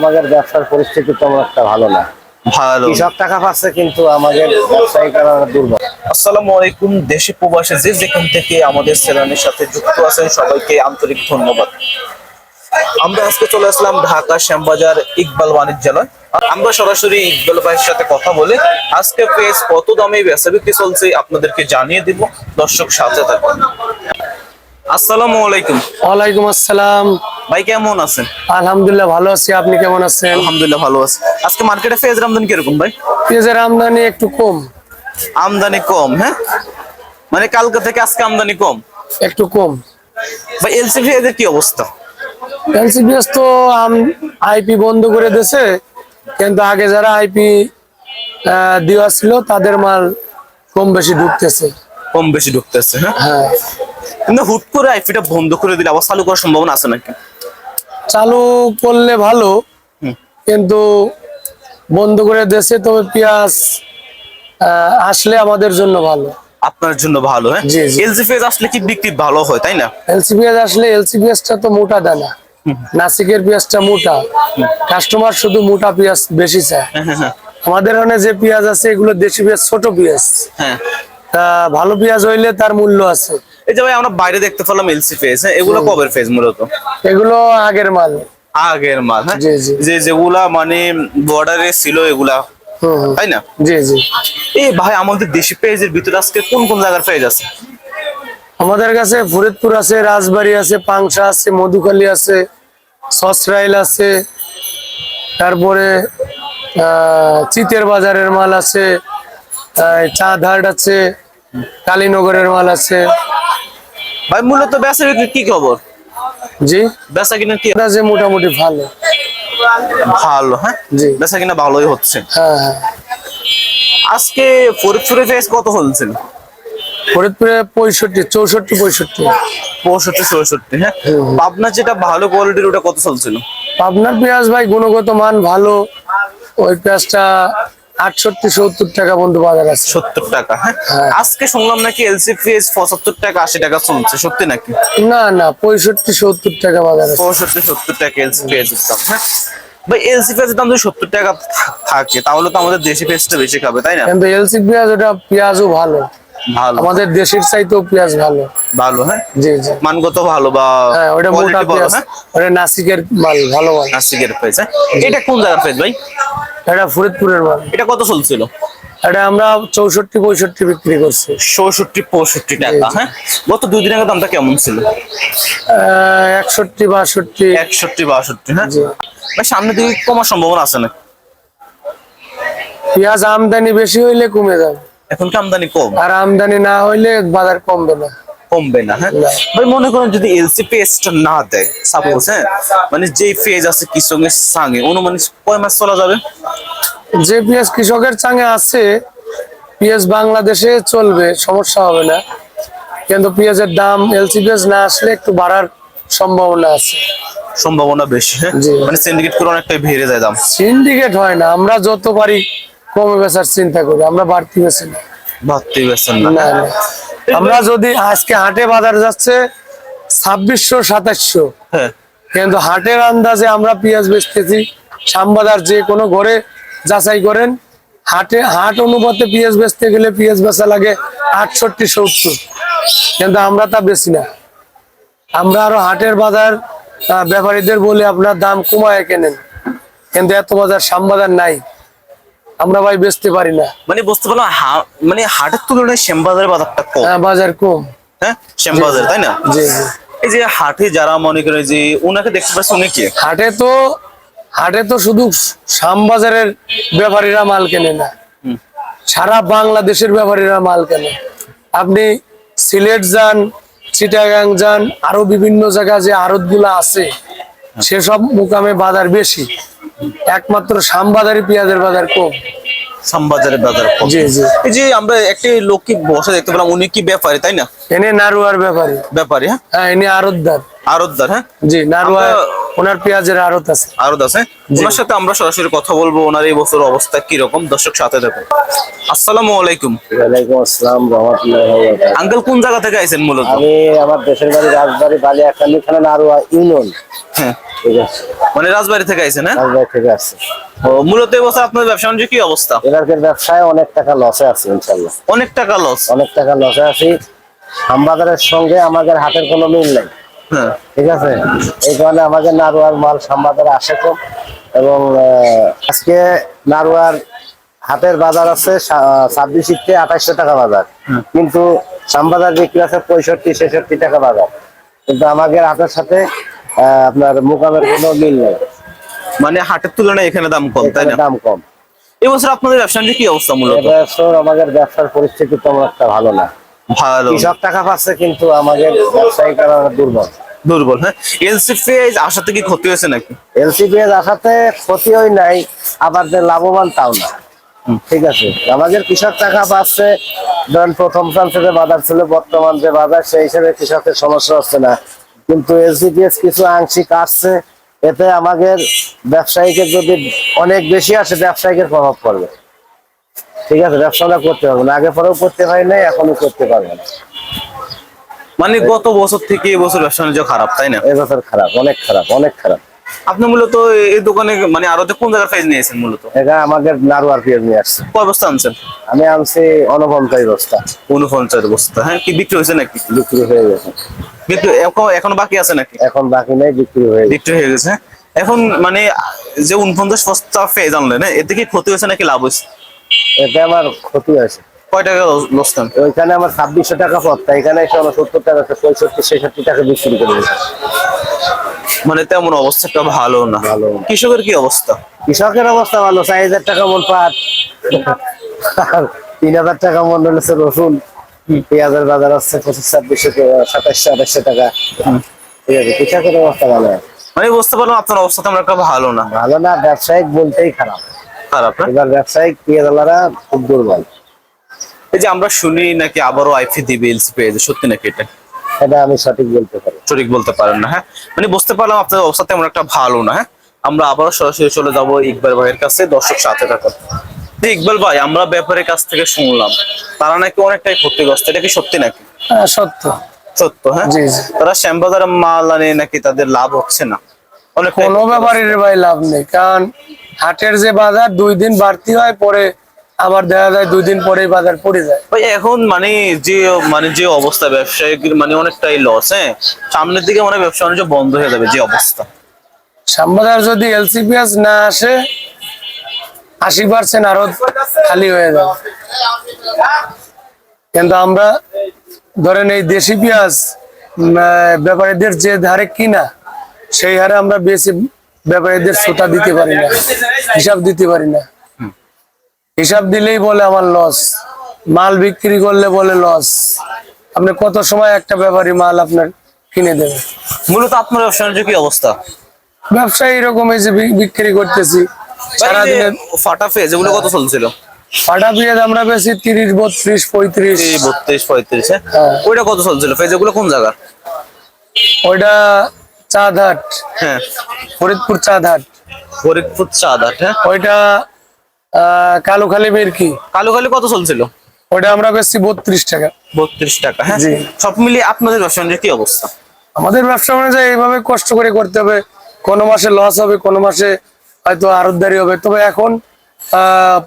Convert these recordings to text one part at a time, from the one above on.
আমাদের ব্যবসার পরিস্থিতি তেমন একটা ভালো না। ভালো। কৃষক টাকা পাচ্ছে কিন্তু আমাদের ব্যবসায়িকরা দুর্বল। আসসালামু আলাইকুম দেশে প্রবাসে যে যেখান থেকে আমাদের সেলানের সাথে যুক্ত আছেন সবাইকে আন্তরিক ধন্যবাদ। আমরা আজকে চলে আসলাম ঢাকা শ্যামবাজার ইকবাল বাণিজ্যালয়। আমরা সরাসরি ইকবাল ভাইয়ের সাথে কথা বলে আজকে কত দামে বেচা বিক্রি চলছে আপনাদেরকে জানিয়ে দিব। দর্শক সাথে থাকুন। আসসালামু আলাইকুম। ওয়ালাইকুম আসসালাম। ভাই কেমন আছেন? আলহামদুলিল্লাহ ভালো আছি। আপনি কেমন আছেন? আলহামদুলিল্লাহ ভালো আছে। আজকে মার্কেটে আমদানি কীরকম ভাই? পেঁয়াজের আমদানি একটু কম। আমদানি কম হ্যাঁ? মানে কালকে থেকে আজকে আমদানি কম। একটু কম। ভাই এলসি পেঁয়াজের কি অবস্থা? এলসিপিএস তো আইপি বন্ধ করে দিয়েছে। কিন্তু আগে যারা আইপি দেওয়া ছিল তাদের মাল কম বেশি ঢুকতেছে। কম বেশি ঢুকতেছে হ্যাঁ? হ্যাঁ। কিন্তু হুট করে আইপিটা বন্ধ করে দিলে আবার চালু করার সম্ভাবনা আছে নাকি? চালু করলে ভালো কিন্তু বন্ধ করে দেশে তবে পেঁয়াজ আসলে আমাদের জন্য ভালো। আপনার জন্য ভালো হ্যাঁ? জি, জি। এলসি পেঁয়াজ আসলে কি বিক্রি ভালো হয় তাই না? এলসিপিএস আসলে এলসিপিএসটা তো মোটা দানা। নাসিকের পেঁয়াজটা মোটা। কাস্টমার শুধু মোটা পেঁয়াজ বেশি চায়। হ্যাঁ, হ্যাঁ, হ্যাঁ। আমাদের ওখানে যে পেঁয়াজ আছে এগুলো দেশি পেঁয়াজ ছোট পেঁয়াজ। হ্যাঁ। তা ভালো পেঁয়াজ হইলে তার মূল্য আছে। এই যে ভাই আমরা বাইরে দেখতে পেলাম এলসি পেঁয়াজ হ্যাঁ? এগুলো কবের পেঁয়াজ মূলত? এগুলো আগের মাল। আগের মাল হ্যাঁ? জি, জি। যে যেগুলা মানে বর্ডারে ছিল এগুলা। তাই না? জি জি। এই ভাই আমাদের দেশি পেঁয়াজের ভিতরে আজকে কোন কোন জায়গার পেঁয়াজ আছে? আমাদের কাছে ফরিদপুর আছে রাজবাড়ি আছে পাংশা আছে মধুখালী আছে সসরাইল আছে তারপরে আহ, চিতের বাজারের মাল আছে চাঁদহাট আছে কালীনগরের মাল আছে। ভাই মূলত বেচা বিক্রি কি খবর? জি? বেচা কিনা কি যে মোটামুটি ভালো। ভালো হ্যাঁ? জি। বেচা কিনা ভালোই হচ্ছে। হ্যাঁ হ্যাঁ। আজকে ফরিদপুরে পেঁয়াজ কত হলছিল ফরিদপুরে পঁয়ষট্টি চৌষট্টি পঁয়ষট্টি। পঁয়ষট্টি চৌষট্টি হ্যাঁ? পাবনা যেটা ভালো কোয়ালিটির ওটা কত চলছিল? আপনার পেঁয়াজ ভাই গুণগত মান ভালো। ওই পেঁয়াজটা আটষট্টি সত্তর টাকা পর্যন্ত বাজার আছে। সত্তর টাকা হ্যাঁ? হ্যাঁ। আজকে শুনলাম নাকি এলসি পেঁয়াজ পঁচাত্তর টাকা আশি টাকা চলছে সত্যি নাকি? না না পঁয়ষট্টি সত্তর টাকা বাজার আছে। পঁয়ষট্টি সত্তর টাকা এলসি দাম হ্যাঁ? ভাই এলসি দাম যদি সত্তর টাকা থাকে তাহলে তো আমাদের দেশি পেঁয়াজটা বেশি খাবে তাই না? কিন্তু এলসি পেঁয়াজ ওটা পেঁয়াজও ভালো। ভালো। আমাদের দেশের চাইতেও পেঁয়াজ ভালো। ভালো হ্যাঁ? জি জি। মানগত ভালো বা হ্যাঁ ওটা মোটা পেঁয়াজ। ওটা নাসিকের মাল ভালো মাল। নাসিকের পেঁয়াজ হ্যাঁ? এটা কোন জায়গার পেঁয়াজ ভাই? এটা ফরিদপুরের মাল। এটা কত চলছিল? এটা আমরা চৌষট্টি পঁয়ষট্টি বিক্রি করছি। চৌষট্টি পঁয়ষট্টি টাকা হ্যাঁ? গত দুই দিন আগে দামটা কেমন ছিল? একষট্টি বাষট্টি। একষট্টি বাষট্টি হ্যাঁ? জি। ভাই সামনে দিকে কমার সম্ভাবনা আছে না পেঁয়াজ আমদানি বেশি হইলে কমে যাবে। এখন কি আমদানি কম? আর আমদানি না হইলে বাজার কমবে না। কমবে না হ্যাঁ। ভাই মনে করেন যদি এলসি পেজটা না দেয় সাপোজ হ্যাঁ? মানে যেই পেজ আছে কৃষকের সঙ্গে অনুমানিক কয় মাস চলা যাবে? যে পেঁয়াজ কৃষকের চাঙে আছে পেঁয়াজ বাংলাদেশে চলবে সমস্যা হবে না। কিন্তু পেঁয়াজের দাম এলসি পেঁয়াজ না আসলে একটু বাড়ার সম্ভাবনা আছে। সম্ভাবনা বেশি হ্যাঁ? মানে সিন্ডিকেট করে অনেকটাই বেড়ে যায় দাম। সিন্ডিকেট হয় না আমরা যত পারি কমে বেচার চিন্তা করি আমরা বাড়তি বেছি না। ভাবতেই পারছেন না। আমরা যদি আজকে হাটে বাজার যাচ্ছে ছাব্বিশশো সাতাশশো। হ্যাঁ। কিন্তু হাটের আন্দাজে আমরা পেঁয়াজ বেচতেছি শ্যামবাজার যে কোনো ঘরে যাচাই করেন হাটে হাট অনুপাতে পেঁয়াজ বেচতে গেলে পেঁয়াজ বেচা লাগে আটষট্টি সত্তর। কিন্তু আমরা তা বেশি না। আমরা আরও হাটের বাজার ব্যাপারীদের বলে আপনার দাম কমায় কেনেন। কিন্তু এত বাজার শ্যামবাজার নাই। আমরা ভাই বেচতে পারি না। মানে বুঝতে পারলাম মানে হাটের তুলনায় শ্যামবাজারের বাজারটা কম। হ্যাঁ, বাজার কম। হ্যাঁ শ্যামবাজার তাই না? জি জি। এই যে হাটে যারা মনে করে যে ওনাকে দেখতে পাচ্ছে উনি কে? হাটে তো হাটে তো শুধু শ্যামবাজারের ব্যাপারীরা মাল কেনে না। সারা বাংলাদেশের ব্যাপারীরা মাল কেনে। আপনি সিলেট যান চিটাগাং যান আরও বিভিন্ন জায়গা যে আড়ত আছে সেসব মুকামে বাজার বেশি। একমাত্র শ্যামবাজারি পেঁয়াজের বাজার কম। শ্যামবাজারের বাজার কম। জি জি। এই যে আমরা একটি লোককে বসে দেখতে পেলাম উনি কি ব্যাপারী তাই না? এনে নারুয়ার ব্যাপারী। ব্যাপারী হ্যাঁ? হ্যাঁ এনে আড়তদার। আরতদার হ্যাঁ? জি নারুয়া আমরা- ওনার পেঁয়াজের আড়ত আছে। আরত আছে। ওনার সাথে আমরা সরাসরি কথা বলব ওনার এই বছর অবস্থা কি রকম দর্শক সাথে দেখুন। আসসালামু আলাইকুম। ওয়ালাইকুম আসসালাম রহমতুল্লাহ আঙ্কেল কোন জায়গা থেকে আইছেন মূলত? আমি আমার দেশের বাড়ি রাজবাড়ি থানা নারুয়া ইউনিয়ন। হ্যাঁ। ঠিক আছে। মানে রাজবাড়ি থেকে আইছেন হ্যাঁ? রাজবাড়ি থেকে আসছে। ও, মূলত এই বছর আপনার ব্যবসা বাণিজ্য কি অবস্থা? এবারকের ব্যবসায় অনেক টাকা লসে আছে ইনশাল্লাহ অনেক টাকা লস অনেক টাকা লসে আছি। আমবাজারের সঙ্গে আমাদের হাতের কোনো মিল নেই। হ্যাঁ। ঠিক আছে? এই কারণে আমাদের নারুয়ার মাল সাম্বাদারে আসে কম এবং আজকে নারুয়ার হাটের বাজার আছে ছাব্বিশ থেকে আঠাশশো টাকা বাজার। কিন্তু সাম্বাদার বিক্রি আছে পঁয়ষট্টি ছেষট্টি টাকা বাজার। কিন্তু আমাদের হাতের সাথে আপনার মোকামের কোনো মিল নেই। মানে হাটের তুলনায় এখানে দাম কম তাই না? দাম কম। এই বছর আপনাদের ব্যবসা কি অবস্থা মূলত? এবছর আমাদের ব্যবসার পরিস্থিতি তেমন একটা ভালো না। ভালো। কৃষক টাকা পাচ্ছে কিন্তু আমাদের ব্যবসায়িকরা দুর্বল। দুর্বল হ্যাঁ? এলসিপি আসাতে কি ক্ষতি হয়েছে নাকি? এলসিপিএস আসাতে ক্ষতিই নাই আবার যে লাভবান তাও না। ঠিক আছে? আমাদের কৃষক টাকা পাচ্ছে ধরেন প্রথম প্রান্ত যে বাজার ছিল বর্তমান যে বাজার সেই হিসেবে কৃষকের সমস্যা হচ্ছে না। কিন্তু এলসিপিএস কিছু আংশিক আসছে এতে আমাদের ব্যবসায়ীকে যদি অনেক বেশি আসে ব্যবসায়ীকের প্রভাব পড়বে। ঠিক আছে ব্যবসাটা করতে পারবে না। আগে পরেও করতে পারি নাই এখনই করতে পারবে না। মানে গত বছর থেকে এই বছর ব্যবসা বাণিজ্য খারাপ তাই না? এবছর খারাপ অনেক খারাপ অনেক খারাপ। আপনি মূলত এই দোকানে মানে আরও কোন জায়গার প্রাইস নিয়েছেন মূলত? এটা আমাদের নারুয়ার পেঁয়াজ নিয়ে আসছে। কয় বস্তা আনছেন? আমি আনছি অনবন্তাই বস্তা। উনপঞ্চাশ বস্তা হ্যাঁ কি বিক্রি হয়েছে নাকি? বিক্রি হয়ে গেছে। বিক্রি এখন- বাকি আছে নাকি? এখন বাকি নেই বিক্রি হয়ে বিক্রি হয়ে গেছে? এখন মানে যে উনপঞ্চাশ বস্তা আনলেন হ্যাঁ, এতে কি ক্ষতি হয়েছে নাকি লাভ হয়েছে? এতে আমার ক্ষতি হয়েছে। কয় টাকা লস ওইখানে আমার ছাব্বিশশো টাকা পড়তা এখানে এসে আমার সত্তর টাকা পঁয়ষট্টি ছেষট্টি টাকা বিক্রি করে মানে তেমন অবস্থাটা ভালো না। ভালো। কৃষকের কি অবস্থা? কৃষকের অবস্থা ভালো চার হাজার টাকা মন পাট। তিন হাজার টাকা মন হলেছে রসুন। পেঁয়াজের বাজার আছে পঁচিশ ছাব্বিশশো সাতাশশো আঠাশশো টাকা। ঠিক আছে কৃষকের অবস্থা ভালো। মানে বুঝতে পারলাম আপনার অবস্থা তেমন একটা ভালো না। ভালো না ব্যবসায়িক বলতেই খারাপ। খারাপ এবার ব্যবসায়িক পেঁয়াজওয়ালারা খুব দুর্বল। এই যে আমরা শুনি নাকি আবারও আইফি দিবে এলসি পেয়েছে সত্যি নাকি এটা? এটা আমি সঠিক বলতে পারি। সঠিক বলতে পারেন না হ্যাঁ? মানে বুঝতে পারলাম আপনার অবস্থা তেমন একটা ভালো না হ্যাঁ? আমরা আবারও সরাসরি চলে যাব ইকবাল ভাইয়ের কাছে দর্শক সাথে থাকুন। ইকবাল ভাই আমরা ব্যাপারের কাছ থেকে শুনলাম তারা নাকি অনেকটাই ক্ষতিগ্রস্ত এটা কি সত্যি নাকি? হ্যাঁ, সত্য। সত্য হ্যাঁ। তারা শ্যামবাজারে মাল আনে নাকি তাদের লাভ হচ্ছে না? অনেক কোনো ব্যাপারের ভাই লাভ নেই কারণ হাটের যে বাজার দুই দিন বাড়তি হয় পরে আবার দেখা যায় দুই দিন পরে বাজার পড়ে যায়। ভাই এখন মানে যে মানে যে অবস্থা ব্যবসায়ীর মানে অনেকটাই লস হ্যাঁ? সামনের দিকে মানে ব্যবসা বাণিজ্য বন্ধ হয়ে যাবে যে অবস্থা। শ্যামবাজার যদি এলসিপিএস না আসে আশি পার্সেন্ট আরও খালি হয়ে যাবে। কিন্তু আমরা ধরেন এই দেশি পেঁয়াজ ব্যাপারীদের যে হারে কিনা সেই হারে আমরা বেশি ব্যাপারীদের শ্রোতা দিতে পারি না হিসাব দিতে পারি না। হিসাব দিলেই বলে আমার লস মাল বিক্রি করলে বলে লস আপনি কত সময় একটা ব্যাপারী মাল আপনার কিনে দেবে? মূলত আপনার ব্যবসা কি অবস্থা? ব্যবসা এরকম এই যে বিক্রি করতেছি সারাদিনে ফাটা ফেজ এগুলো কত চলছিল? ফাটা পেঁয়াজ আমরা বেশি তিরিশ বত্রিশ পঁয়ত্রিশ। বত্রিশ পঁয়ত্রিশ হ্যাঁ? হ্যাঁ। ওইটা কত চলছিল? ফেজ এগুলো কোন জায়গা ওইটা চাঁদহাট। হ্যাঁ। ফরিদপুর চাঁদহাট। ফরিদপুর চাঁদাট হ্যাঁ? ওইটা কালুখালী বেরকি কালুখালি কত চলছিল? ওইটা আমরা বেশি বত্রিশ টাকা। বত্রিশ টাকা হ্যাঁ? সব মিলিয়ে আপনাদের ব্যবসা কি অবস্থা? আমাদের ব্যবসা বাণিজ্য এইভাবে কষ্ট করে করতে হবে। কোনো মাসে লস হবে কোনো মাসে হয়তো আড়তদারি হবে। তবে এখন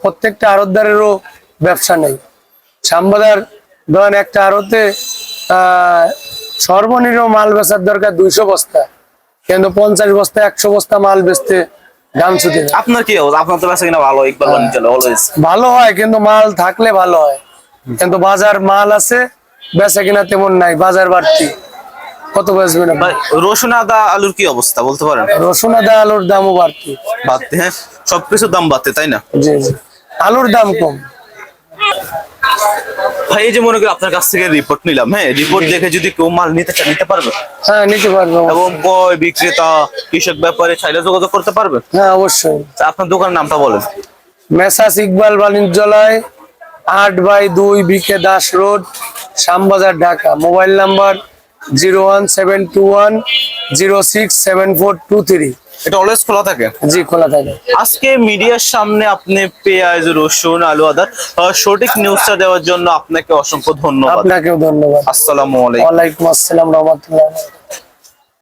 প্রত্যেকটা আড়তদারেরও ব্যবসা নেই। শ্যামবাজার ধরেন একটা আড়তে সর্বনিম্ন মাল বেচার দরকার দুইশো বস্তা। কিন্তু পঞ্চাশ বস্তা একশো বস্তা মাল বেচতে দাম ছুটে আপনার কি অবস্থা? আপনার তো ব্যবসা কিনা ভালো ইকবাল অলওয়েজ ভালো হয় কিন্তু মাল থাকলে ভালো হয়। কিন্তু বাজার মাল আছে বেচা কিনা তেমন নাই বাজার বাড়তি। কত বেচবে না ভাই রসুন আদা আলুর কি অবস্থা বলতে পারেন? রসুন আদা আলুর দামও বাড়তি। বাড়তে হ্যাঁ? সবকিছুর দাম বাড়তে তাই না? জি জি। আলুর দাম কম। ভাই এই যে মনে করি আপনার কাছ থেকে রিপোর্ট নিলাম হ্যাঁ? রিপোর্ট দেখে যদি কেউ মাল নিতে চায় নিতে পারবে? হ্যাঁ নিতে পারব। এবং কয় বিক্রেতা কৃষক ব্যাপারে চাইলে যোগাযোগ করতে পারবে? হ্যাঁ অবশ্যই। আপনার দোকানের নামটা বলেন। মেসাস ইকবাল বাণিজ্যালয় আট বাই দুই B K Das road Shyambazar Dhaka. Mobile number zero one seven two one zero six seven four two three. এটা অলওয়েজ খোলা থাকে? জি খোলা থাকে। আজকে মিডিয়ার সামনে আপনি পেঁয়াজ রসুন আলু আদার সঠিক নিউজটা দেওয়ার জন্য আপনাকে অসংখ্য ধন্যবাদ। আপনাকেও ধন্যবাদ। আসসালামু আলাইকুম। ওয়ালাইকুম আসসালাম রহমতুল্লাহ।